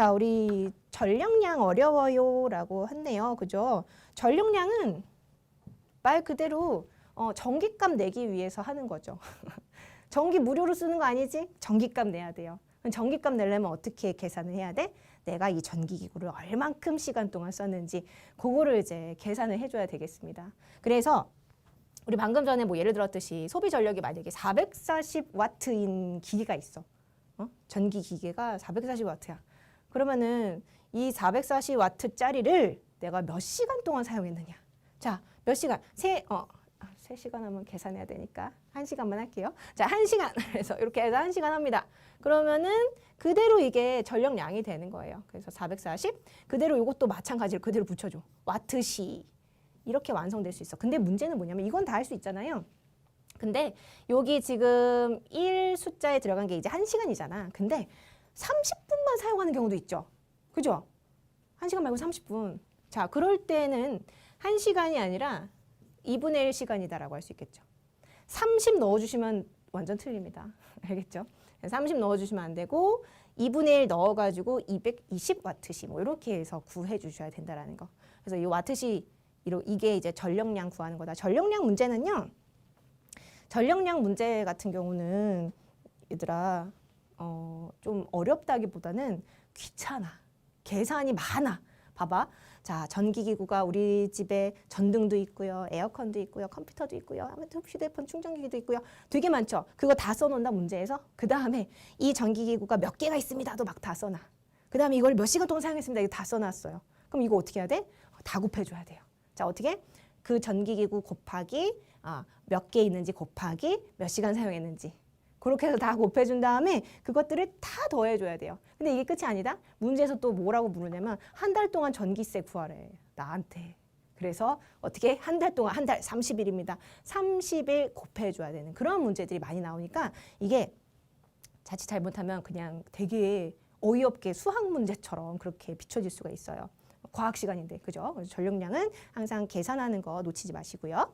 자, 우리 전력량 어려워요라고 했네요. 그죠? 전력량은 말 그대로 어, 전기값 내기 위해서 하는 거죠. 전기 무료로 쓰는 거 아니지? 전기값 내야 돼요. 전기값 내려면 어떻게 계산을 해야 돼? 내가 이 전기기구를 얼만큼 시간 동안 썼는지 그거를 이제 계산을 해줘야 되겠습니다. 그래서 우리 방금 전에 뭐 예를 들었듯이 소비 전력이 만약에 440와트인 기계가 있어. 어? 전기 기계가 440와트야. 그러면은 이 440와트짜리를 내가 몇 시간 동안 사용했느냐? 자, 몇 시간? 세, 어, 아, 세 시간 하면 계산해야 되니까 한 시간만 할게요. 자, 한 시간. 그래서 이렇게 해서 한 시간 합니다. 그러면은 그대로 이게 전력량이 되는 거예요. 그래서 440. 그대로 이것도 마찬가지로 그대로 붙여줘. 와트시. 이렇게 완성될 수 있어. 근데 문제는 뭐냐면 이건 다 할 수 있잖아요. 근데 여기 지금 1 숫자에 들어간 게 이제 1시간이잖아. 근데 30분만 사용하는 경우도 있죠. 그죠? 1시간 말고 30분. 자, 그럴 때는 1시간이 아니라 2분의 1 시간이다라고 할 수 있겠죠. 30 넣어주시면 완전 틀립니다. 알겠죠? 30 넣어주시면 안 되고 2분의 1 넣어가지고 220와트시 뭐 이렇게 해서 구해 주셔야 된다라는 거. 그래서 이 와트시 이게 이제 전력량 구하는 거다. 전력량 문제는요. 전력량 문제 같은 경우는 얘들아 어, 좀 어렵다기보다는 귀찮아. 계산이 많아. 봐봐. 자, 전기기구가 우리 집에 전등도 있고요. 에어컨도 있고요. 컴퓨터도 있고요. 아무튼 휴대폰 충전기도 있고요. 되게 많죠. 그거 다 써놓는다 문제에서. 그 다음에 이 전기기구가 몇 개가 있습니다도 막 다 써놔. 그 다음에 이걸 몇 시간 동안 사용했습니다. 이거 다 써놨어요. 그럼 이거 어떻게 해야 돼? 다 곱해줘야 돼요. 자, 어떻게? 그 전기기구 곱하기 아, 몇 개 있는지 곱하기 몇 시간 사용했는지 그렇게 해서 다 곱해준 다음에 그것들을 다 더해줘야 돼요. 근데 이게 끝이 아니다. 문제에서 또 뭐라고 물으냐면 한 달 동안 전기세 구하래. 나한테. 그래서 어떻게 한 달 동안 한 달 30일입니다. 30일 곱해줘야 되는 그런 문제들이 많이 나오니까 이게 자칫 잘못하면 그냥 되게 어이없게 수학 문제처럼 그렇게 비춰질 수가 있어요. 과학 시간인데 그죠? 전력량은 항상 계산하는 거 놓치지 마시고요.